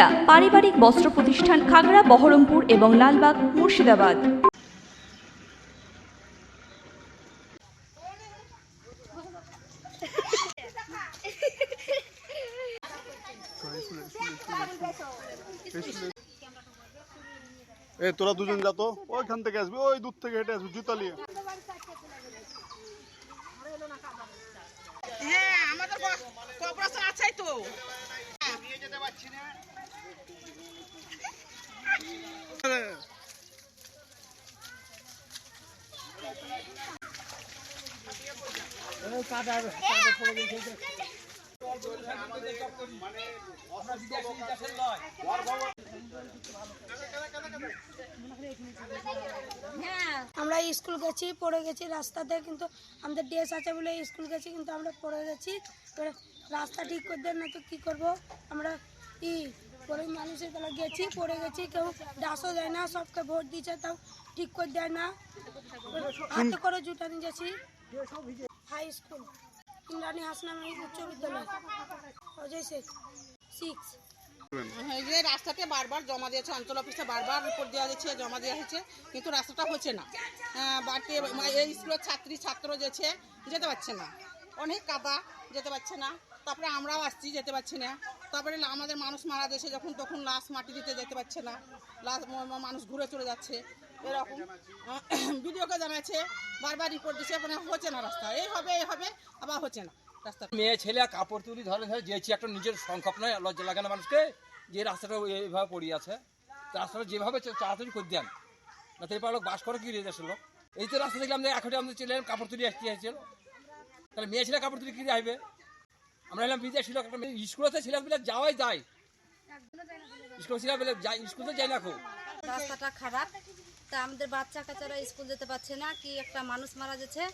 সুনিতা পারিবারিক বস্ত্র প্রতিষ্ঠান খাগড়া বহরমপুর এবং লালবাগ মুর্শিদাবাদ। এ তোরা দুজন যা তো ওইখান থেকে আসবি ওই দূর থেকে হেঁটে আসবি জুতা নিয়ে। হ্যাঁ আমাদের আছেই তো। আমরা স্কুল গেছি, পড়ে গেছি রাস্তাতে, কিন্তু আমাদের ড্রেস আছে বলে স্কুল গেছি, কিন্তু আমরা পড়ে গেছি। রাস্তা ঠিক করে দেন না তো কী করব? আমরা ই পরে মানুষের তাহলে গেছি, পড়ে গেছি, কেউ ডাসও দেয় না, সবকে ভোট দিচ্ছে, তাও ঠিক করে দেয় না। হাতে করে জুটা নিয়ে যাচ্ছি। হাই স্কুল ইমরানি হাসনাম উচ্চ বিদ্যালয় অজয় শেখ সিক্স যে রাস্তাতে বারবার জমা দিয়েছে অঞ্চল অফিসে বারবার রিপোর্ট দেওয়া যাচ্ছে জমা দেওয়া হয়েছে কিন্তু রাস্তাটা হচ্ছে না। আহ, বাড়িতে এই স্কুলের ছাত্রী ছাত্র যেছে যেতে পারছে না। অনেক কাদা যেতে পারছে না। তারপরে আমরাও আসছি যেতে পারছি না। তারপরে আমাদের মানুষ মারা যাচ্ছে যখন তখন লাশ মাটি দিতে যেতে পারছে না। লাশ মানুষ ঘুরে চলে যাচ্ছে এরকম। ভিডিওকে জানাচ্ছে বারবার রিপোর্ট দিচ্ছে মানে হচ্ছে না রাস্তা। এই হবে এই হবে আবার হচ্ছে না রাস্তা। মেয়ে ছেলে কাপড় তুলি ধরে ধরে যেছি একটা নিজের সংখ্যাপ নয় লজ্জা লাগে না মানুষকে যে রাস্তাটা এইভাবে পড়ে আছে। রাস্তাটা যেভাবে তাড়াতাড়ি করে দেন না তো এবার লোক বাস করে কি রেজে আসলো এই তো রাস্তা দেখলাম যে এখন আমরা চলে এলাম কাপড় তুলি আসতে আসছিল তাহলে মেয়ে ছেলে কাপড় তুলি কি আসবে? আমরা এলাম বিদেশ ছিল একটা মেয়ে স্কুলেতে ছিলাম বলে যাওয়াই যায়। স্কুল ছিলাম বলে যাই স্কুল তো যাই না খুব। রাস্তাটা খারাপ। তা আমাদের বাচ্চা কাচ্চারা স্কুল যেতে পারছে না, কি একটা মানুষ মারা যাচ্ছে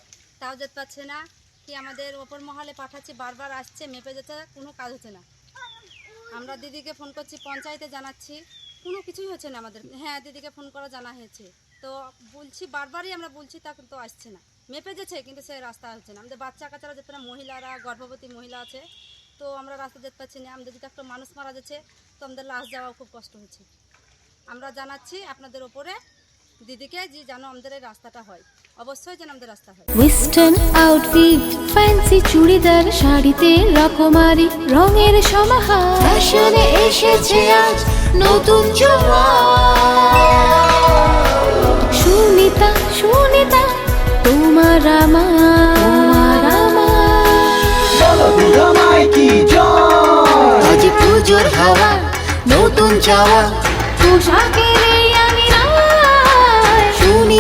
তাও যেতে পারছে না, কি আমাদের ওপর মহলে পাঠাচ্ছি, বারবার আসছে, মেপে যেতে, কোনো কাজ হচ্ছে না। আমরা দিদিকে ফোন করছি, পঞ্চায়েতে জানাচ্ছি, কোনো কিছুই হচ্ছে না আমাদের। হ্যাঁ দিদিকে ফোন করা জানা হয়েছে। তো বলছি, বারবারই আমরা বলছি, তা কিন্তু আসছে না। মেপে যেছে, কিন্তু সে রাস্তা হচ্ছে না। আমাদের বাচ্চা কাচ্চারা যেতে না, মহিলারা, গর্ভবতী মহিলা আছে, তো আমরা রাস্তা যেতে পারছি না। আমাদের যদি একটা মানুষ মারা যাচ্ছে তো আমাদের লাশ যাওয়াও খুব কষ্ট হচ্ছে। আমরা জানাচ্ছি আপনাদের ওপরে দিদিকে যে যেন আমাদের রাস্তাটা হয়। অবশ্যই যেন আমাদের রাস্তা হয়। ওয়েস্টার্ন আউটফিট ফ্যান্সি চুড়িদার, শাড়িতে রকমারি, রঙের সমাহার। ফ্যাশনে এসেছে আজ নতুন সুনিতা সুনিতা, তোমার আমার আমার। আজ পুজোর হাওয়া, নতুন চাওয়া, পোশাকের